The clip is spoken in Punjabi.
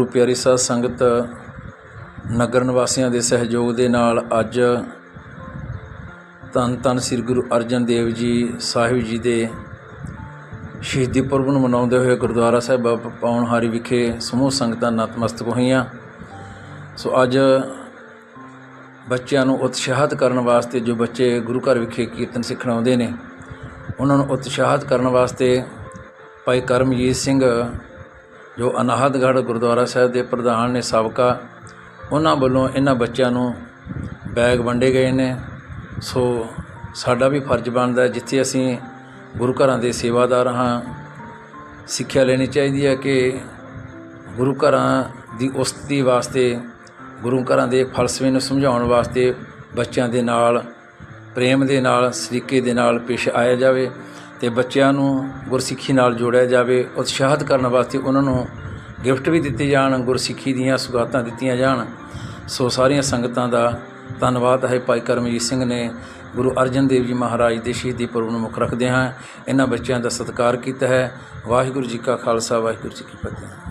ਗੁਰੂ ਪਿਆਰੀ ਸਾਧ ਸੰਗਤ, ਨਗਰ ਨਿਵਾਸੀਆਂ ਦੇ ਸਹਿਯੋਗ ਦੇ ਨਾਲ ਅੱਜ ਧੰਨ ਧੰਨ ਸ੍ਰੀ ਗੁਰੂ ਅਰਜਨ ਦੇਵ ਜੀ ਸਾਹਿਬ ਜੀ ਦੇ ਸ਼ਹੀਦੀ ਪੁਰਬ ਨੂੰ ਮਨਾਉਂਦੇ ਹੋਏ ਗੁਰਦੁਆਰਾ ਸਾਹਿਬ ਬਾਬਾ ਪੌਣਹਾਰੀ ਵਿਖੇ ਸਮੂਹ ਸੰਗਤਾਂ ਨਤਮਸਤਕ ਹੋਈਆਂ। ਸੋ ਅੱਜ ਬੱਚਿਆਂ ਨੂੰ ਉਤਸ਼ਾਹਿਤ ਕਰਨ ਵਾਸਤੇ ਜੋ ਬੱਚੇ ਗੁਰੂ ਘਰ ਵਿਖੇ ਕੀਰਤਨ ਸਿੱਖਣ ਆਉਂਦੇ ਨੇ, ਉਹਨਾਂ ਨੂੰ ਉਤਸ਼ਾਹਿਤ ਕਰਨ ਵਾਸਤੇ ਭਾਈ ਕਰਮਜੀਤ ਸਿੰਘ ਜੋ ਅਨਾਹਤਗੜ੍ਹ ਗੁਰਦੁਆਰਾ ਸਾਹਿਬ ਦੇ ਪ੍ਰਧਾਨ ਨੇ ਸਾਬਕਾ, ਉਹਨਾਂ ਵੱਲੋਂ ਇਹਨਾਂ ਬੱਚਿਆਂ ਨੂੰ ਬੈਗ ਵੰਡੇ ਗਏ ਨੇ। ਸੋ ਸਾਡਾ ਵੀ ਫਰਜ਼ ਬਣਦਾ ਜਿੱਥੇ ਅਸੀਂ ਗੁਰੂ ਘਰਾਂ ਦੇ ਸੇਵਾਦਾਰ ਹਾਂ, ਸਿੱਖਿਆ ਲੈਣੀ ਚਾਹੀਦੀ ਹੈ ਕਿ ਗੁਰੂ ਘਰਾਂ ਦੀ ਉਸਤੀ ਵਾਸਤੇ, ਗੁਰੂ ਘਰਾਂ ਦੇ ਫਲਸਫੇ ਨੂੰ ਸਮਝਾਉਣ ਵਾਸਤੇ ਬੱਚਿਆਂ ਦੇ ਨਾਲ, ਪ੍ਰੇਮ ਦੇ ਨਾਲ, ਸਰੀਕੇ ਦੇ ਨਾਲ ਪੇਸ਼ ਆਇਆ ਜਾਵੇ। ਅਤੇ ਬੱਚਿਆਂ ਨੂੰ ਗੁਰਸਿੱਖੀ ਨਾਲ ਜੋੜਿਆ ਜਾਵੇ, ਉਤਸ਼ਾਹਿਤ ਕਰਨ ਵਾਸਤੇ ਉਹਨਾਂ ਨੂੰ ਗਿਫਟ ਵੀ ਦਿੱਤੇ ਜਾਣ, ਗੁਰਸਿੱਖੀ ਦੀਆਂ ਸੁਗਾਤਾਂ ਦਿੱਤੀਆਂ ਜਾਣ। ਸੋ ਸਾਰੀਆਂ ਸੰਗਤਾਂ ਦਾ ਧੰਨਵਾਦ ਹੈ। ਭਾਈ ਕਰਮਜੀਤ ਸਿੰਘ ਨੇ ਗੁਰੂ ਅਰਜਨ ਦੇਵ ਜੀ ਮਹਾਰਾਜ ਦੇ ਸ਼ਹੀਦੀ ਪੁਰਬ ਨੂੰ ਮੁੱਖ ਰੱਖਦੇ ਹਾਂ ਇਹਨਾਂ ਬੱਚਿਆਂ ਦਾ ਸਤਿਕਾਰ ਕੀਤਾ ਹੈ। ਵਾਹਿਗੁਰੂ ਜੀ ਕਾ ਖਾਲਸਾ, ਵਾਹਿਗੁਰੂ ਜੀ ਕੀ ਫਤਿਹ।